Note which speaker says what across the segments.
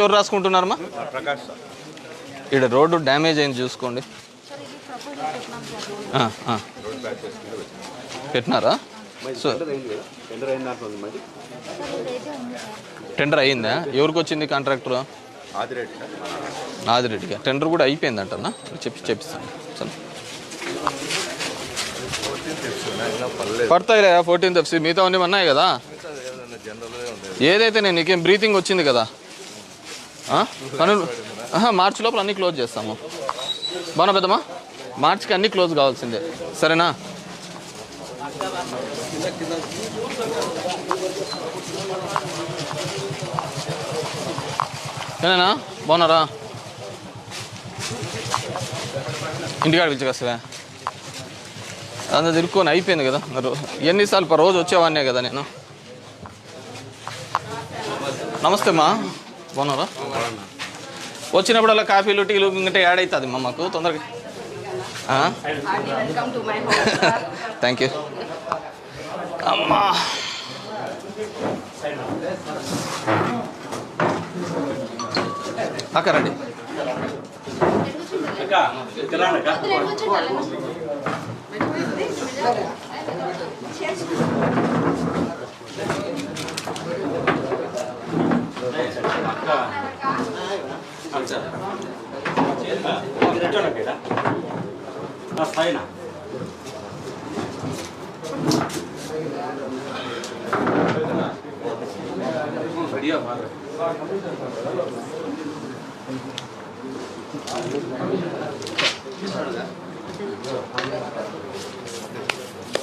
Speaker 1: ఎవరు రాసుకుంటున్నారమ్మా? ఇక్కడ road damage అయింది చూసుకోండి. పెట్టినారా? సో
Speaker 2: టెండర్
Speaker 1: అయ్యిందా ఎవరికి వచ్చింది కాంట్రాక్టర్? ఆదిరెడ్డిగా. టెండర్ కూడా అయిపోయిందంటనా? చెప్పి చెప్పిస్తాను. సరే. పడతాయిలే ఫోర్టీన్త్ ఎఫ్సి మిగతా ఉన్నాయి కదా? ఏదైతే నేను నీకేం బ్రీతింగ్ వచ్చింది కదా? పనులు మార్చి లోపల అన్నీ క్లోజ్ చేస్తాము. బాగున్నా పెద్దమ్మా? మార్చికి అన్నీ క్లోజ్ కావాల్సిందే. సరేనా? ఏనా? బాగున్నారా? ఇంటికాడ పిలిచికొస్తావా అంత తిరుక్కొని అయిపోయింది కదా. మరి ఎన్నిసార్లు పర్ రోజు వచ్చేవాడినే కదా నేను. నమస్తే అమ్మా. బాగున్నారా? వచ్చినప్పుడల్లా కాఫీలు టీలు ఇంకంటే యాడ్ అవుతుంది మా మాకు తొందరగా. థ్యాంక్ యూ అమ్మా. అక్క రండి.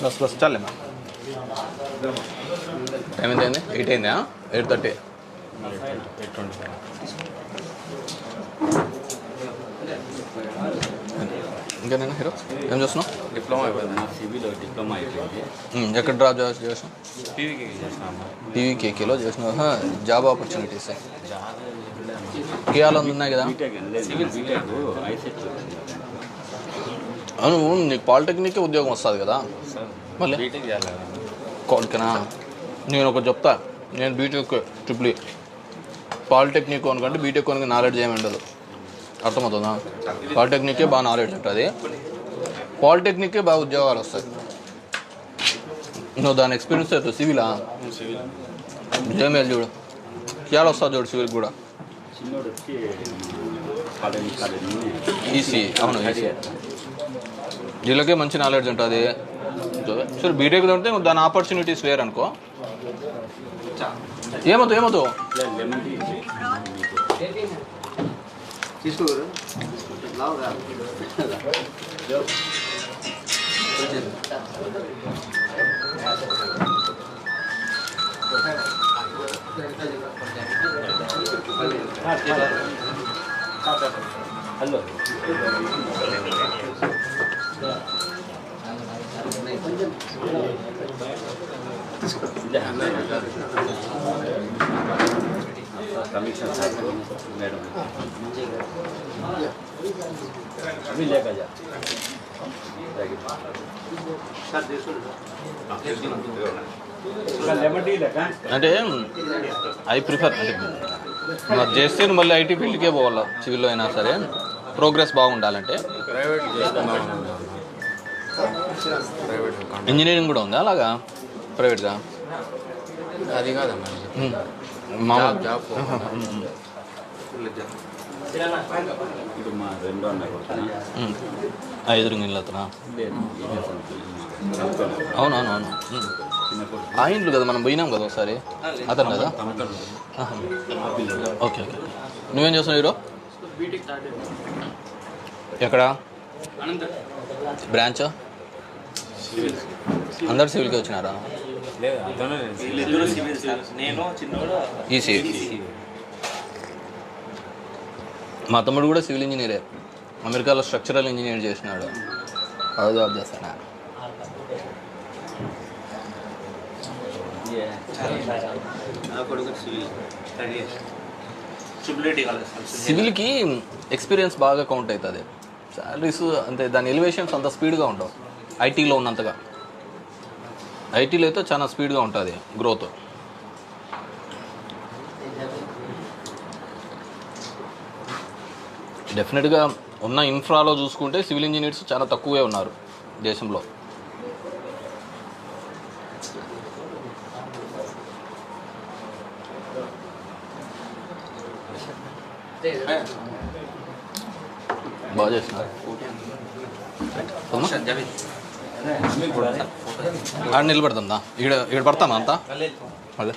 Speaker 1: బస్ బస్ చాలేమ్మా టైం ఎంత అయింది ఎయిట్ అయిందా? Eight thirty. ఇంకా నేను హీరో? ఏం చేస్తున్నావు?
Speaker 3: డిప్లొమా అయిపోయింది. సివిల్ డిప్లొమా అయిపోయింది.
Speaker 1: ఎక్కడ డ్రాప్ చేసావు
Speaker 3: పీవీకి చేసినాము
Speaker 1: టీవీకేకేలో చేసిన జాబ్ ఆపర్చునిటీస్ కేఆర్లో ఉన్నాయి కదా? అవును నీకు పాలిటెక్నిక్ ఉద్యోగం వస్తుంది కదా? మళ్ళీ? కోరికనా నేను ఒకటి చెప్తా. నేను బీటెక్ ట్రిపుల్ పాలిటెక్నిక్ అనుకంటే బీటెక్ కొనుక నాలెడ్జ్ ఏమి ఉండదు. అర్థమవుతుందా? పాలిటెక్నికే బాగా నాలెడ్జ్ ఉంటుంది. పాలిటెక్నికే బాగా ఉద్యోగాలు వస్తాయి. నువ్వు దాని ఎక్స్పీరియన్స్ అవుతుంది సివిలా
Speaker 3: సివిల్
Speaker 1: జేమేల్ చూడు. కేఆర్ వస్తుంది చూడు సివిల్ కూడా. ఈసీ అవును ఈసీ వీళ్ళకే మంచి నాలెడ్జ్ ఉంటుంది. సరే బీటెక్ ఉంటే నువ్వు దాని ఆపర్చునిటీస్ వేరు అనుకో. ఏమవుతావు ఏమవుతావు
Speaker 2: తీసుకోరు లావుగా
Speaker 3: హలో. కమిషన్ సార్ మేడం అవి లేక
Speaker 1: అంటే ఐ ప్రిఫర్ అంటే మరి చేస్తే మళ్ళీ ఐటీ ఫీల్డ్కే పోవాలి సివిల్లో అయినా సరే? ప్రోగ్రెస్ బాగుండాలంటే?
Speaker 3: ప్రైవేట్ చేస్తున్నాం
Speaker 1: ఇంజనీరింగ్ కూడా ఉందా? అలాగా? ప్రైవేట్గా
Speaker 3: అది కాదమ్మా.
Speaker 1: మామూలు
Speaker 3: జాబ్
Speaker 1: అతనా
Speaker 3: ఇదే కొడుకు.
Speaker 1: అవును అవును అవును. ఉమ్.
Speaker 3: చిన్న కొడుకు.
Speaker 1: ఆ ఇంట్లో కదా మనం పోయినాం కదా ఒకసారి. అతను కదా? Okay okay. నువ్వేం చేస్తున్నావు హీరో? ఎక్కడ? బ్రాంచ్? అందరు సివిల్కి వచ్చినారా?
Speaker 3: లేదు అతనే
Speaker 4: వీళ్ళిద్దరూ సివిల్ సార్. నేను చిన్నోడు
Speaker 1: ఈసీ మా తమ్ముడు కూడా సివిల్ ఇంజనీరే. అమెరికాలో స్ట్రక్చరల్ ఇంజనీర్ చేసినాడు. అదే జాబ్ చేస్తానా సివిల్కి ఎక్స్పీరియన్స్ బాగా కౌంట్ అవుతుంది. శాలరీస్ అంతే దాని ఎలివేషన్స్ అంత స్పీడ్గా ఉండవు. ఐటీలో ఉన్నంతగా. ఐటీలో అయితే చాలా స్పీడ్గా ఉంటుంది గ్రోత్. డెఫినెట్గా ఉన్న ఇన్ఫ్రాలో చూసుకుంటే సివిల్ ఇంజనీర్స్ చాలా తక్కువే ఉన్నారు దేశంలో. బాగా చేసినారు ఆడ నిలబెడుతుందా? ఈడ ఈడ పడతామా అంతా? మళ్ళీ